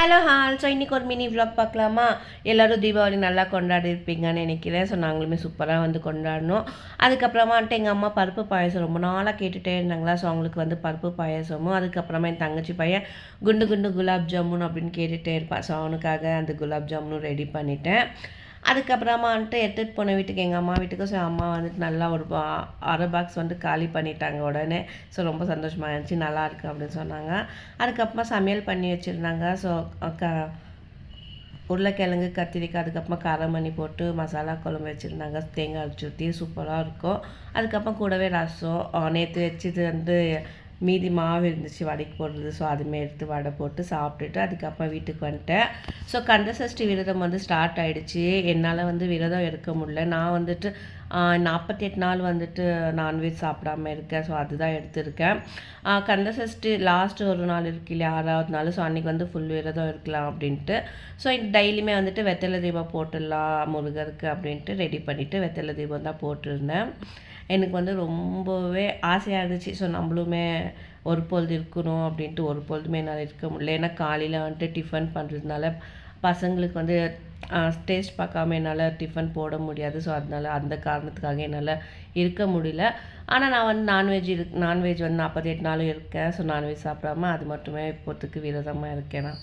Hello hall so இன்றைக்கி ஒரு mini vlog பார்க்கலாமா? எல்லோரும் தீபாவளி நல்லா கொண்டாடி இருப்பீங்கன்னு நினைக்கிறேன். ஸோ நாங்களுமே சூப்பராக வந்து கொண்டாடினோம் அதுக்கப்புறமா வந்துட்டு எங்கள் அம்மா பருப்பு பாயசம் ரொம்ப நாளாக கேட்டுகிட்டே இருந்தாங்களா? ஸோ அவங்களுக்கு வந்து பருப்பு பாயசமும் அதுக்கப்புறமா என் தங்கச்சி பையன் குண்டு குண்டு குலாப் ஜாமுன் அப்படின்னு கேட்டுகிட்டே இருப்பான் ஸோ அவனுக்காக அந்த குலாப் ஜாமுனும் ரெடி பண்ணிட்டேன். அதுக்கப்புறமா வந்துட்டு எடுத்துகிட்டு போன வீட்டுக்கு எங்கள் அம்மா வீட்டுக்கு. ஸோ அம்மா வந்துட்டு நல்லா ஒரு அரை பாக்ஸ் வந்து காலி பண்ணிட்டாங்க உடனே. ஸோ ரொம்ப சந்தோஷமாக இருந்துச்சு. நல்லா இருக்கு அப்படின்னு சொன்னாங்க. அதுக்கப்புறமா சமையல் பண்ணி வச்சுருந்தாங்க. ஸோ க உருளைக்கிழங்கு கத்திரிக்காய் அதுக்கப்புறமா காரமணி போட்டு மசாலா குழம்பு வச்சுருந்தாங்க. தேங்காய் அரைச்சி ஊற்றி சூப்பராக இருக்கும். அதுக்கப்புறம் கூடவே ரசம். நேற்று வச்சது வந்து மீதி மாவு இருந்துச்சு வடைக்கு போடுறது. ஸோ அதுமே எடுத்து வடை போட்டு சாப்பிட்டுட்டு அதுக்கப்புறம் வீட்டுக்கு வந்துட்டேன். ஸோ கந்தசஷ்டி விரதம் வந்து ஸ்டார்ட் ஆகிடுச்சு என்னால் வந்து விரதம் எடுக்க முடியல. நான் வந்துட்டு நாற்பத்தி எட்டு நாள் வந்துட்டு நான்வெஜ் சாப்பிடாம இருக்கேன். ஸோ அதுதான் எடுத்திருக்கேன். ஆஹ் கந்தசஷ்டி லாஸ்ட் ஒரு நாள் இருக்கு இல்லையா? ஆறாவது நாள். ஸோ அன்றைக்கி வந்து ஃபுல் விரதம் இருக்கலாம் அப்படின்ட்டு. ஸோ டெய்லியுமே வந்துட்டு வெத்தலை தீபம் போட்டுடலாம் முருகருக்கு அப்படின்ட்டு ரெடி பண்ணிவிட்டு வெத்தலை தீபம் தான் போட்டிருந்தேன். எனக்கு வந்து ரொம்பவே ஆசையாக இருந்துச்சு. ஸோ நம்மளுமே ஒரு பொழுது இருக்கணும் அப்படின்ட்டு ஒரு பொழுதுமே என்னால் இருக்க முடியல. ஏன்னா காலையில் வந்துட்டு டிஃபன் பண்ணுறதுனால பசங்களுக்கு வந்து டேஸ்ட் பார்க்காம என்னால் டிஃபன் போட முடியாது. ஸோ அதனால் அந்த காரணத்துக்காக என்னால் இருக்க முடியல. ஆனால் நான் வந்து நான்வெஜ் இரு நான்வெஜ் வந்து நாற்பத்தி எட்டு நாளும் இருக்கேன். ஸோ நான்வெஜ் சாப்பிடாம அது மட்டுமே இப்போத்துக்கு விரதமாக இருக்கேன் நான்.